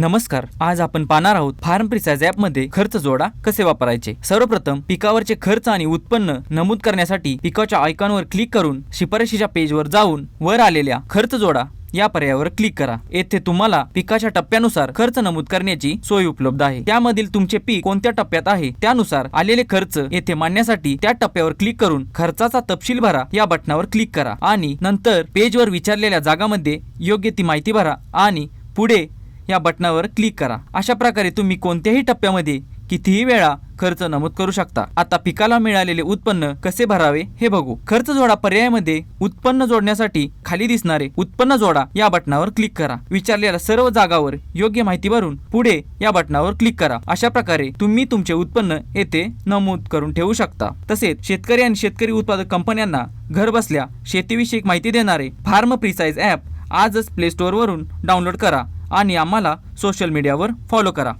नमस्कार आज आपण पाहणार आहोत फार्म प्रिसाइज ऍपमध्ये खर्च जोडा कसे वापरायचे? सर्वप्रथम पिकावरचे खर्च आणि उत्पन्न नमूद करण्यासाठी पिकाच्या आयकॉनवर क्लिक करून शिफारशीच्या पेजवर जाऊन वर आलेल्या खर्च जोडा या पर्यायावर क्लिक करा. येथे तुम्हाला पिकाच्या टप्प्यानुसार खर्च नमूद करण्याची सोय उपलब्ध आहे. त्यामधील तुमचे पीक कोणत्या टप्प्यात आहे? त्यानुसार आलेले खर्च येथे मांडण्यासाठी त्या टप्प्यावर क्लिक करून खर्चाचा तपशील भरा. या बटनावर क्लिक करा आणि नंतर पेजवर विचारलेल्या जागामध्ये योग्य ती माहिती भरा आणि पुढे या बटनावर क्लिक करा. अशा प्रकारे तुम्ही कोणत्याही टप्प्यामध्ये कितीही वेळा खर्च नमूद करू शकता. आता पिकाला मिळालेले उत्पन्न कसे भरावे हे बघू. खर्च जोडा पर्यायामध्ये उत्पन्न जोडण्यासाठी खाली दिसणारे उत्पन्न जोडा या बटनावर क्लिक करा. विचारलेल्या सर्व जागावर योग्य माहिती भरून पुढे या बटनावर क्लिक करा. अशा प्रकारे तुम्ही तुमचे उत्पन्न येथे नमूद करून ठेवू शकता. तसेच शेतकरी आणि शेतकरी उत्पादक कंपन्यांना घर बसल्या शेतीविषयक माहिती देणारे फार्म प्रिसाइज ॲप आजच प्ले स्टोअरवरून डाउनलोड करा. आणि आम्हाला सोशल मीडियावर फॉलो करा.